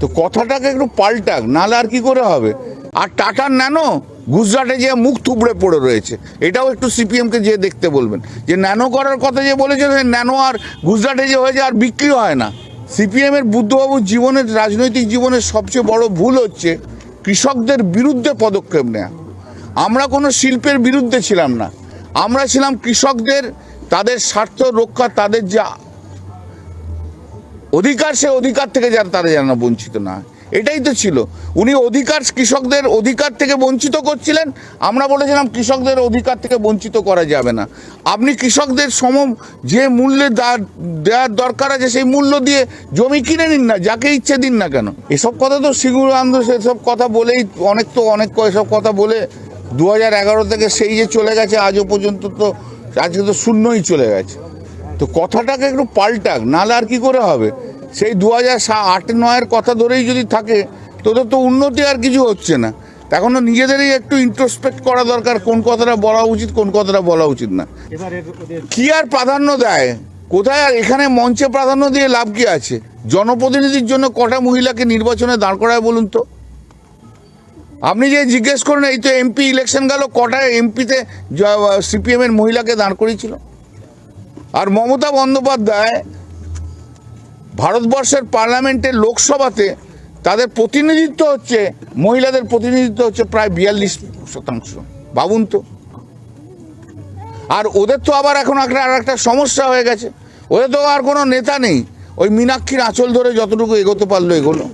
তো কথাটাকে একটু পাল্টাক, নাহলে আর কি করে হবে? আর টাটার ন্যানো গুজরাটে যে মুখ থুবড়ে পড়ে রয়েছে, এটাও একটু সিপিএমকে যে দেখতে বলবেন। যে ন্যানো করার কথা যে বলেছে ন্যানো আর গুজরাটে যে হয়েছে আর বিক্রি হয় না। সিপিএমের বুদ্ধবাবুর জীবনের, রাজনৈতিক জীবনের সবচেয়ে বড় ভুল হচ্ছে কৃষকদের বিরুদ্ধে পদক্ষেপ নেওয়া আমরা কোনো শিল্পের বিরুদ্ধে ছিলাম না। আমরা ছিলাম কৃষকদের, তাদের স্বার্থ রক্ষা, তাদের যা অধিকার সে অধিকার থেকে যারা তারা যেন বঞ্চিত না এটাই তো ছিল। উনি অধিকার কৃষকদের অধিকার থেকে বঞ্চিত করছিলেন। আমরা বলেছিলাম কৃষকদের অধিকার থেকে বঞ্চিত করা যাবে না। আপনি কৃষকদের সম যে মূল্যে দেওয়ার দরকার আছে, সেই মূল্য দিয়ে জমি কিনে নিন না, যাকে ইচ্ছে দিন না কেন? এসব কথা তো সিগুরানন্দ সেসব কথা বলেই অনেক তো, অনেক এসব কথা বলে দু হাজার এগারো থেকে সেই যে চলে গেছে, আজও পর্যন্ত তো, আজকে তো শূন্যই চলে গেছে। তো কথাটাকে একটু পাল্টাক নাহলে আর কি করে হবে? সেই দু হাজার আট নয়ের কথা ধরেই যদি থাকে তোদের তো উন্নতি আর কিছু হচ্ছে না। এখনও নিজেদেরই একটু ইন্ট্রোস্পেক্ট করা দরকার কোন কথাটা বলা উচিত কোন কথাটা বলা উচিত না। কি আর প্রাধান্য দেয়? কোথায় আর এখানে মঞ্চে প্রাধান্য দিয়ে লাভ কি আছে? জনপ্রতিনিধির জন্য কটা মহিলাকে নির্বাচনে দাঁড় করায় বলুন তো? আপনি যে জিজ্ঞেস করেন এই তো এমপি ইলেকশন গেল কটা এমপিতে সিপিএম এর মহিলাকে দাঁড় করিয়েছিল? আর মমতা বন্দ্যোপাধ্যায় ভারতবর্ষের পার্লামেন্টের লোকসভাতে তাদের প্রতিনিধিত্ব হচ্ছে, মহিলাদের প্রতিনিধিত্ব হচ্ছে প্রায় বিয়াল্লিশ শতাংশ। ভাবুন তো। আর ওদের তো আবার এখন একটা আর একটা সমস্যা হয়ে গেছে। ওদের তো আর কোনো নেতা নেই। ওই মীনাক্ষীর আঁচল ধরে যতটুকু এগোতে পারল এগোলো।